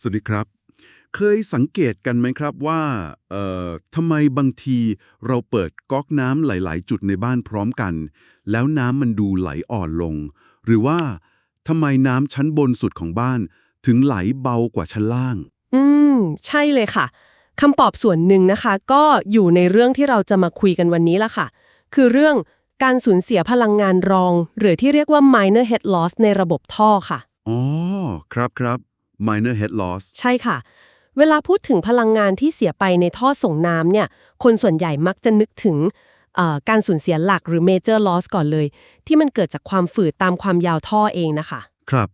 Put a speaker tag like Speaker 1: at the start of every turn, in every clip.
Speaker 1: สวัสดีครับ เคยสังเกตกันไหมครับว่าเอ่อทำไมบางทีเราเปิดก๊อกน้ำหลาย ๆ จุดในบ้านพร้อมกัน แล้วน้ำมันดูไหลอ่อนลง หรือว่าทำไมน้ำชั้นบนสุดของบ้าน ถึงไหลเบากว่าชั้นล่าง
Speaker 2: อืม ใช่เลยค่ะคำตอบส่วนหนึ่งนะคะ ก็อยู่ในเรื่องที่เราจะมาคุยกันวันนี้ละค่ะ คือเรื่องการสูญเสียพลังงานรอง หรือที่เรียกว่า minor head loss ในระบบท่อค่ะ
Speaker 1: อ๋อ ครับครับ minor head loss
Speaker 2: ใช่ค่ะ เวลาพูดถึงพลังงานที่เสียไปในท่อส่งน้ำเนี่ย คนส่วนใหญ่มักจะนึกถึงเอ่อการสูญเสียหลักหรือ major loss ก่อนเลย ที่มันเกิดจากความฝืดตามความยาวท่อเองนะคะ
Speaker 1: ครับ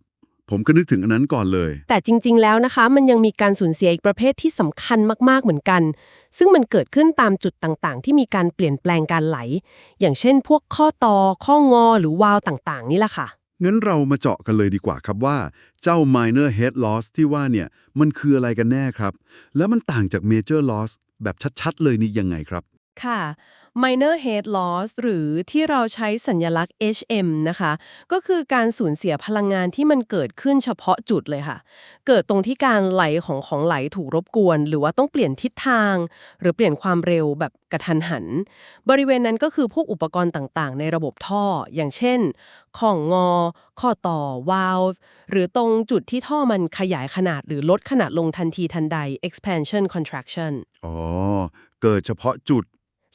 Speaker 1: ผมก็นึกถึงอันนั้นก่อนเลย
Speaker 2: แต่จริง ๆ แล้วนะคะ มันยังมีการสูญเสียอีกประเภทที่สำคัญมากๆเหมือนกัน ซึ่งมันเกิดขึ้นตามจุดต่างๆ ที่มีการเปลี่ยนแปลงการไหล อย่างเช่น พวกข้อต่อข้องอหรือวาล์วต่าง ๆ นี่แหละค่ะ
Speaker 1: งั้นเรามาเจาะกันเลยดีกว่าครับว่าเจ้า minor head loss ที่ว่าเนี่ยมันคืออะไรกันแน่ครับ แล้วมันต่างจาก major loss แบบชัดๆ เลยนี่ยังไงครับ
Speaker 2: ค่ะ minor head loss หรือที่เราใช้สัญลักษณ์ HM นะคะ ก็คือการสูญเสียพลังงานที่มันเกิดขึ้นเฉพาะจุดเลยค่ะ เกิดตรงที่การไหลของของไหลถูกรบกวน หรือว่าต้องเปลี่ยนทิศทาง หรือเปลี่ยนความเร็วแบบกระทันหัน บริเวณนั้นก็คือพวกอุปกรณ์ต่างๆ ในระบบท่อ อย่างเช่น ของงอ ข้อต่อ วาล์วหรือตรงจุดที่ท่อมันขยายขนาดหรือลดขนาดลงทันทีทันใด expansion contraction
Speaker 1: อ๋อ เกิดเฉพาะจุด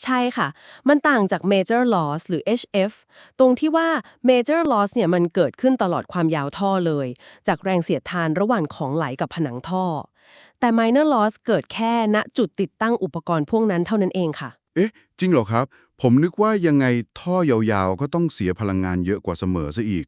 Speaker 2: ใช่ค่ะ มันต่างจาก major loss หรือ HF ตรงที่ว่า major loss เนี่ยมันเกิดขึ้นตลอดความยาวท่อเลย จากแรงเสียดทานระหว่างของไหลกับผนังท่อ แต่ minor loss เกิดแค่ณจุดติดตั้งอุปกรณ์พวกนั้นเท่านั้นเองค่ะ
Speaker 1: เอ๊ะ จริงเหรอครับ ผมนึกว่ายังไงท่อยาวๆ ก็ต้องเสียพลังงานเยอะกว่าเสมอซะอีก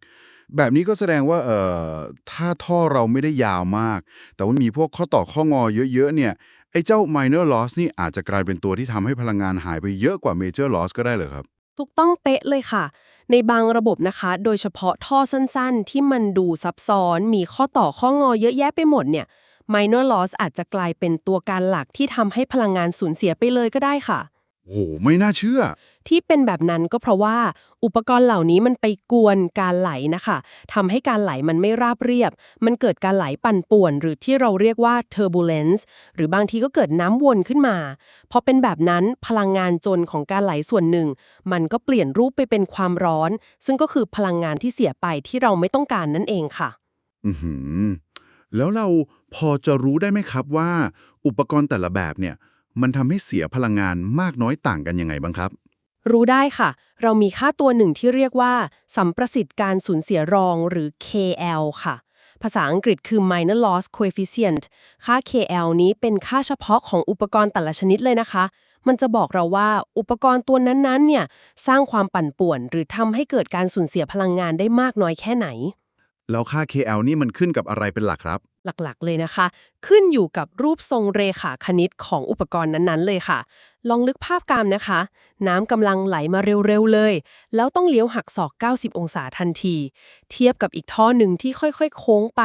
Speaker 1: แบบนี้ก็แสดงว่าเอ่อถ้าท่อเราไม่ได้ยาวมาก แต่ว่ามีพวกข้อต่อข้องอเยอะๆเนี่ย ไอ้เจ้า minor loss นี่อาจจะกลายเป็นตัวที่ทำให้พลังงานหายไปเยอะกว่า major loss ก็ได้เหรอครับ
Speaker 2: ถูกต้องเป๊ะเลยค่ะ ในบางระบบนะคะ โดยเฉพาะท่อสั้นๆ ที่มันดูซับซ้อน มีข้อต่อข้องอเยอะแยะไปหมดเนี่ย minor loss อาจจะกลายเป็นตัวการหลักที่ทำให้พลังงานสูญเสียไปเลยก็ได้ค่ะ
Speaker 1: โอ้โหไม่น่าเชื่อ
Speaker 2: ที่เป็นแบบนั้นก็เพราะว่า อุปกรณ์เหล่านี้มันไปกวนการไหลนะคะทำให้การไหลมันไม่ราบเรียบ มันเกิดการไหลปั่นป่วน หรือที่เราเรียกว่า turbulence หรือบางทีก็เกิดน้ำวนขึ้นมา พอเป็นแบบนั้นพลังงานจนของการไหลส่วนหนึ่ง มันก็เปลี่ยนรูปไปเป็นความร้อน ซึ่งก็คือพลังงานที่เสียไปที่เราไม่ต้องการนั่นเองค่ะ
Speaker 1: อือหือแล้วเราพอจะรู้ได้ไหมครับว่า อุปกรณ์แต่ละแบบเนี่ย มันทำให้เสียพลังงานมากน้อยต่างกันยังไงบ้างครับ
Speaker 2: รู้ได้ค่ะ เรามีค่าตัวหนึ่งที่เรียกว่า สัมประสิทธิ์การสูญเสียรองหรือ KL ค่ะ ภาษาอังกฤษคือ minor loss coefficient ค่า KL นี้เป็นค่าเฉพาะของอุปกรณ์แต่ละชนิดเลยนะคะ มันจะบอกเราว่าอุปกรณ์ตัวนั้นๆ เนี่ย สร้างความปั่นป่วน หรือทำให้เกิดการสูญเสียพลังงานได้มากน้อยแค่ไหน
Speaker 1: แล้วค่า KL นี่มันขึ้นกับอะไรเป็นหลักครับ
Speaker 2: หลักๆ เลยนะคะ ขึ้นอยู่กับรูปทรงเรขาคณิตของอุปกรณ์นั้นๆ เลยค่ะ ลองลึกภาพกามนะคะ น้ำกำลังไหลมาเร็วๆ เลย แล้วต้องเลี้ยวหักศอก 90 องศาทันที เทียบกับอีกท่อหนึ่งที่ค่อยๆ โค้งไป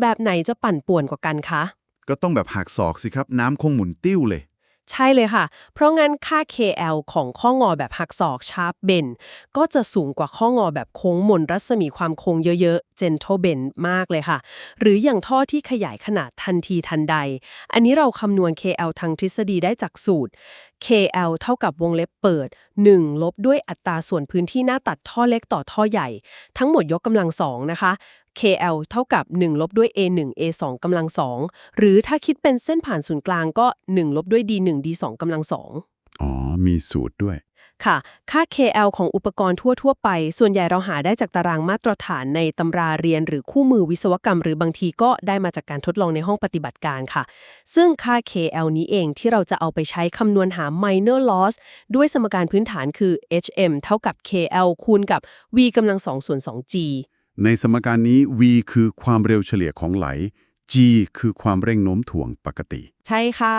Speaker 2: แบบไหนจะปั่นป่วนกว่ากันคะ
Speaker 1: ก็ต้องแบบหักศอกสิครับ น้ำคงหมุนติ้วเลย
Speaker 2: ใช่เลยค่ะ เพราะงั้นค่า KL ของข้องอแบบหักศอกชาร์ปเบนก็จะสูงกว่าข้องอแบบโค้งมนรัศมีความโค้งเยอะๆ gentle bend มากเลยค่ะ หรืออย่างท่อที่ขยายขนาดทันทีทันใด อันนี้เราคำนวณ KL ทางทฤษฎีได้จากสูตร KL เท่ากับวงเล็บเปิด 1 ลบด้วยอัตราส่วนพื้นที่หน้าตัดท่อเล็กต่อท่อใหญ่ ทั้งหมดยกกำลังสองนะคะ KL เท่ากับ 1 ลบด้วย A1 A2 กำลังสองหรือถ้าคิดเป็นเส้นผ่านศูนย์กลางก็ 1 ลบด้วย D1 D2 กำลังสอง
Speaker 1: อ๋อ มีสูตรด้วย
Speaker 2: ค่ะ ค่า KL ของอุปกรณ์ทั่ว ๆ ไป ส่วนใหญ่เราหาได้จากตารางมาตรฐานในตำราเรียนหรือคู่มือวิศวกรรม หรือบางทีก็ได้มาจากการทดลองในห้องปฏิบัติการค่ะ ซึ่งค่า KL นี้เองที่เราจะเอาไปใช้คำนวณหา minor loss ด้วยสมการพื้นฐานคือ HM เท่ากับ KL คูณกับ V กำลัง2ส่วน 2G
Speaker 1: ในสมการนี้ v คือความเร็วเฉลี่ยของไหล g คือความเร่งโน้มถ่วงปกติ
Speaker 2: ใช่ค่ะ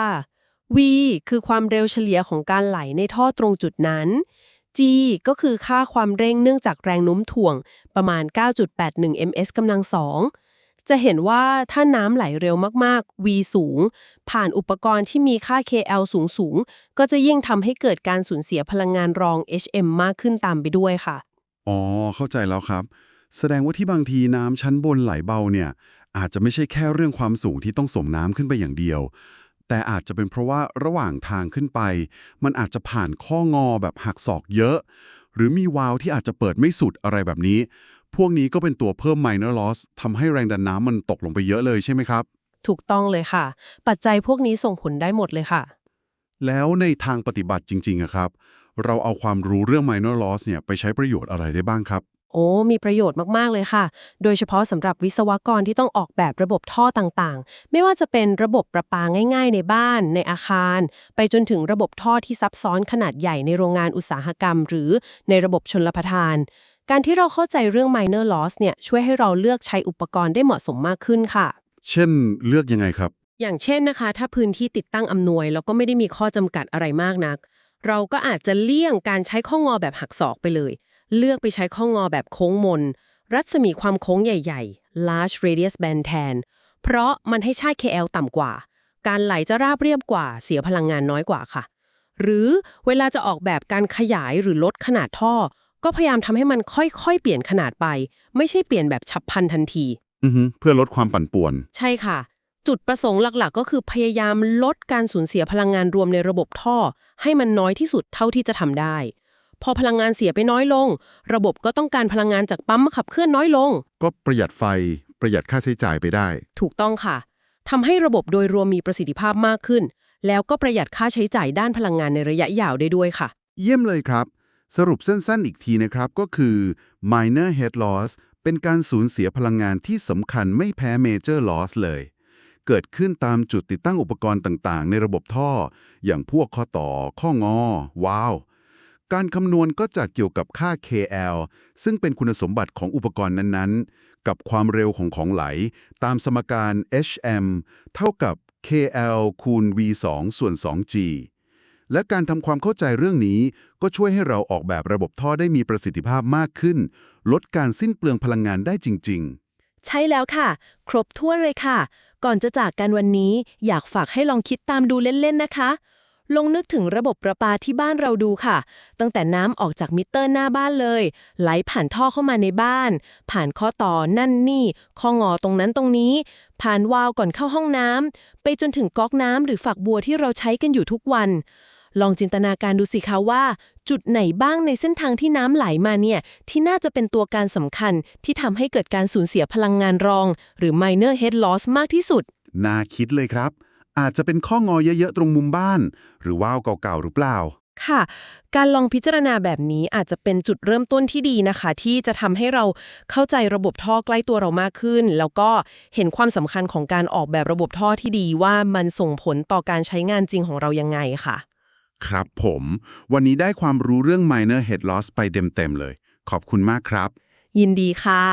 Speaker 2: v คือความเร็วเฉลี่ยของการไหลในท่อตรงจุดนั้น g ก็คือค่าความเร่งเนื่องจากแรงโน้มถ่วงประมาณ 9.81 ms กำลังสองจะเห็นว่าถ้าน้ำไหลเร็วมากๆ v สูง ผ่านอุปกรณ์ที่มีค่า KL สูงสูงๆก็จะยิ่งทำให้เกิดการสูญเสียพลังงานรอง HM มากขึ้นตามไปด้วยค่ะ
Speaker 1: อ๋อ เข้าใจแล้วครับ แสดงว่าที่บางทีน้ำชั้นบนไหลเบาเนี่ย อาจจะไม่ใช่แค่เรื่องความสูงที่ต้องส่งน้ำขึ้นไปอย่างเดียว แต่อาจจะเป็นเพราะว่าระหว่างทางขึ้นไป มันอาจจะผ่านข้องอแบบหักศอกเยอะ หรือมีวาล์วที่อาจจะเปิดไม่สุดอะไรแบบนี้ พวกนี้ก็เป็นตัวเพิ่ม minor loss ทำให้แรงดันน้ำมันตกลงไปเยอะเลยใช่ไหมครับ
Speaker 2: ถูกต้องเลยค่ะ ปัจจัยพวกนี้ส่งผลได้หมดเลยค่ะ
Speaker 1: แล้วในทางปฏิบัติจริงๆอะครับ เราเอาความรู้เรื่อง minor loss เนี่ยไปใช้ประโยชน์อะไรได้บ้างครับ
Speaker 2: โอ้ มีประโยชน์มาก ๆ เลยค่ะ โดยเฉพาะสำหรับวิศวกรที่ต้องออกแบบระบบท่อต่างๆ ไม่ว่าจะเป็นระบบประปาง่าย ๆ ในบ้าน ในอาคาร ไปจนถึงระบบท่อที่ซับซ้อนขนาดใหญ่ในโรงงานอุตสาหกรรม หรือในระบบชนลประทาน การที่เราเข้าใจเรื่อง minor loss เนี่ย ช่วยให้เราเลือกใช้อุปกรณ์ได้เหมาะสมมากขึ้นค่ะ
Speaker 1: เช่นเลือกยังไงครับ
Speaker 2: อย่างเช่นนะคะ ถ้าพื้นที่ติดตั้งอำนวยแล้วก็ไม่ได้มีข้อจำกัดอะไรมากนัก เราก็อาจจะเลี่ยงการใช้ข้องอแบบหักศอกไปเลย เลือกไปใช้ข้องอแบบโค้งมน รัศมีความโค้งใหญ่ ๆ large radius band แทน เพราะมันให้ช่าย KL ต่ำกว่า การไหลจะราบเรียบกว่า เสียพลังงานน้อยกว่าค่ะ หรือเวลาจะออกแบบการขยายหรือลดขนาดท่อ ก็พยายามทำให้มันค่อยๆ เปลี่ยนขนาดไป ไม่ใช่เปลี่ยนแบบฉับพลันทันที
Speaker 1: อือฮึเพื่อลดความปั่นป่วน
Speaker 2: ใช่ค่ะ จุดประสงค์หลักๆ ก็คือพยายามลดการสูญเสียพลังงานรวมในระบบท่อ ให้มันน้อยที่สุดเท่าที่จะทำได้ พอพลังงานเสียไปน้อยลง ระบบก็ต้องการพลังงานจากปั๊มมาขับเคลื่อนน้อยลง
Speaker 1: ก็ประหยัดไฟประหยัดค่าใช้จ่ายไปได้
Speaker 2: ถูกต้องค่ะทำให้ระบบโดยรวมมีประสิทธิภาพมากขึ้น แล้วก็ประหยัดค่าใช้จ่ายด้านพลังงานในระยะยาวได้ด้วยค่ะ
Speaker 1: เยี่ยมเลยครับ สรุปสั้นๆ อีกทีนะครับก็คือ minor head loss เป็นการสูญเสียพลังงานที่สำคัญไม่แพ้ major loss เลย เกิดขึ้นตามจุดติดตั้งอุปกรณ์ต่างๆ ในระบบท่อ อย่างพวกข้อต่อ ข้องอวาล์ว การคำนวณก็จะเกี่ยวกับค่า KL ซึ่งเป็นคุณสมบัติของอุปกรณ์นั้นๆ กับความเร็วของของไหล ตามสมการ HM เท่ากับ KL คูณ V2 ส่วน 2G และการทำความเข้าใจเรื่องนี้ก็ช่วยให้เราออกแบบระบบท่อได้มีประสิทธิภาพมากขึ้น ลดการสิ้นเปลืองพลังงานได้จริง ๆ
Speaker 2: ใช่แล้วค่ะ ครบถ้วนเลยค่ะ ก่อนจะจากกันวันนี้ อยากฝากให้ลองคิดตามดูเล่น ๆ นะคะ ลองนึกถึงระบบประปาที่บ้านเราดูค่ะ ตั้งแต่น้ำออกจากมิเตอร์หน้าบ้านเลย ไหลผ่านท่อเข้ามาในบ้าน ผ่านข้อต่อนั่นนี่ ข้องอตรงนั้นตรงนี้ ผ่านวาล์วก่อนเข้าห้องน้ำไปจนถึงก๊อกน้ำหรือฝักบัวที่เราใช้กันอยู่ทุกวัน ลองจินตนาการดูสิคะว่า จุดไหนบ้างในเส้นทางที่น้ำไหลมาเนี่ย ที่น่าจะเป็นตัวการสำคัญที่ทำให้เกิดการสูญเสียพลังงานรอง หรือ minor head loss มากที่สุด
Speaker 1: น่าคิดเลยครับ อาจจะเป็นข้องอเยอะๆตรงมุมบ้าน หรือว่าวเก่าๆหรือเปล่า
Speaker 2: ค่ะ การลองพิจารณาแบบนี้อาจจะเป็นจุดเริ่มต้นที่ดีนะคะ ที่จะทำให้เราเข้าใจระบบท่อใกล้ตัวเรามากขึ้น แล้วก็เห็นความสำคัญของการออกแบบระบบท่อที่ดีว่ามันส่งผลต่อการใช้งานจริงของเรายังไงค่ะ
Speaker 1: ครับผม วันนี้ได้ความรู้เรื่อง minor head loss ไปเต็มๆเลย ขอบคุณมากครับ
Speaker 2: ยินดีค่ะ